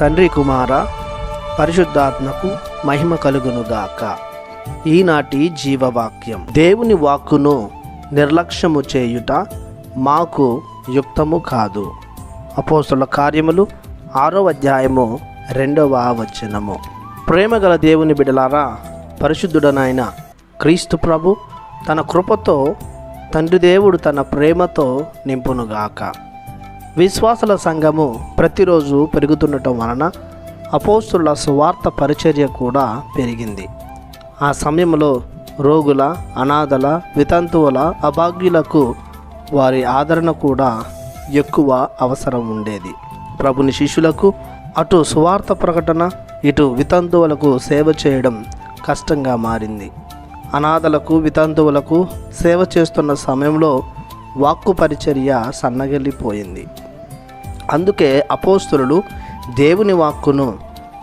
తండ్రి కుమార పరిశుద్ధాత్మకు మహిమ కలుగునుగాక. ఈనాటి జీవవాక్యం. దేవుని వాక్కును నిర్లక్ష్యము చేయుట మాకు యుక్తము కాదు. అపోస్తుల కార్యములు ఆరో అధ్యాయము రెండవ వచనము. ప్రేమగల దేవుని బిడలారా పరిశుద్ధుడనైన క్రీస్తు ప్రభు తన కృపతో తండ్రి దేవుడు తన ప్రేమతో నింపునుగాక. విశ్వాసుల సంఘము ప్రతిరోజు పెరుగుతుండటం వలన అపోస్తుల సువార్త పరిచర్య కూడా పెరిగింది. ఆ సమయంలో రోగుల అనాథల వితంతువుల అభాగ్యులకు వారి ఆదరణ కూడా ఎక్కువ అవసరం ఉండేది. ప్రభుని శిష్యులకు అటు సువార్త ప్రకటన ఇటు వితంతువులకు సేవ చేయడం కష్టంగా మారింది. అనాథలకు వితంతువులకు సేవ చేస్తున్న సమయంలో వాక్కు పరిచర్య సన్నగిల్లిపోయింది. అందుకే అపోస్తులు దేవుని వాక్కును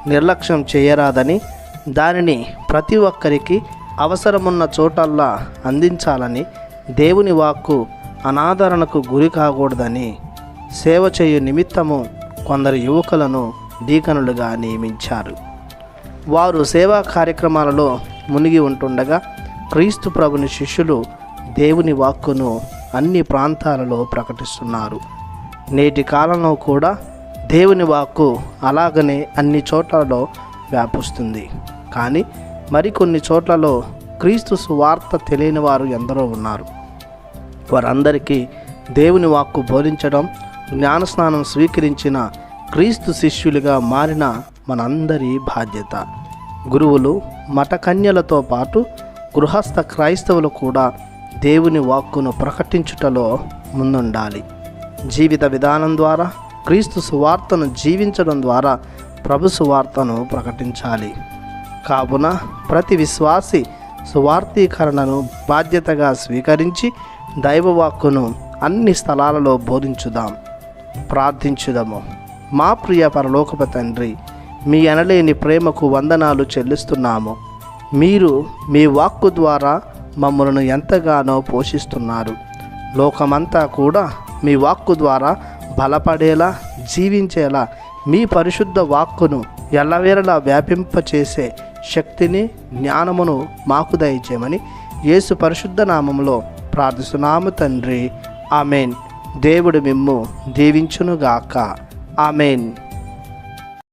నిర్లక్ష్యం చేయరాదని దానిని ప్రతి ఒక్కరికి అవసరమున్న చోటల్లా అందించాలని దేవుని వాక్కు అనాదరణకు గురి కాకూడదని సేవ చేయు నిమిత్తము కొందరు యువకులను డీకనులుగా నియమించారు. వారు సేవా కార్యక్రమాలలో మునిగి ఉంటుండగా క్రీస్తు ప్రభుని శిష్యులు దేవుని వాక్కును అన్ని ప్రాంతాలలో ప్రకటిస్తున్నారు. నేటి కాలంలో కూడా దేవుని వాక్కు అలాగనే అన్ని చోట్లలో వ్యాపిస్తుంది. కానీ మరికొన్ని చోట్లలో క్రీస్తు సువార్త తెలియని వారు ఎందరో ఉన్నారు. వారందరికీ దేవుని వాక్కు బోధించడం జ్ఞానస్నానం స్వీకరించిన క్రీస్తు శిష్యులుగా మారిన మనందరి బాధ్యత. గురువులు మఠకన్యలతో పాటు గృహస్థ క్రైస్తవులు కూడా దేవుని వాక్కును ప్రకటించుటలో ముందుండాలి. జీవిత విధానం ద్వారా క్రీస్తు సువార్తను జీవించడం ద్వారా ప్రభు సువార్తను ప్రకటించాలి. కావున ప్రతి విశ్వాసి సువార్తీకరణను బాధ్యతగా స్వీకరించి దైవవాక్కును అన్ని స్థలాలలో బోధించుదాం. ప్రార్థించుదాము. మా ప్రియ పరలోకప తండ్రి మీ అనలేని ప్రేమకు వందనాలు చెల్లిస్తున్నాము. మీరు మీ వాక్కు ద్వారా మమ్మలను ఎంతగానో పోషిస్తున్నారు. లోకమంతా కూడా మీ వాక్కు ద్వారా బలపడేలా జీవించేలా మీ పరిశుద్ధ వాక్కును ఎల్లవేళలా వ్యాపింపచేసే శక్తిని జ్ఞానమును మాకు దయచేయమని యేసు పరిశుద్ధ నామంలో ప్రార్థిస్తున్నాము తండ్రి. ఆమెన్. దేవుడు మిమ్ము దీవించునుగాక. ఆమెన్.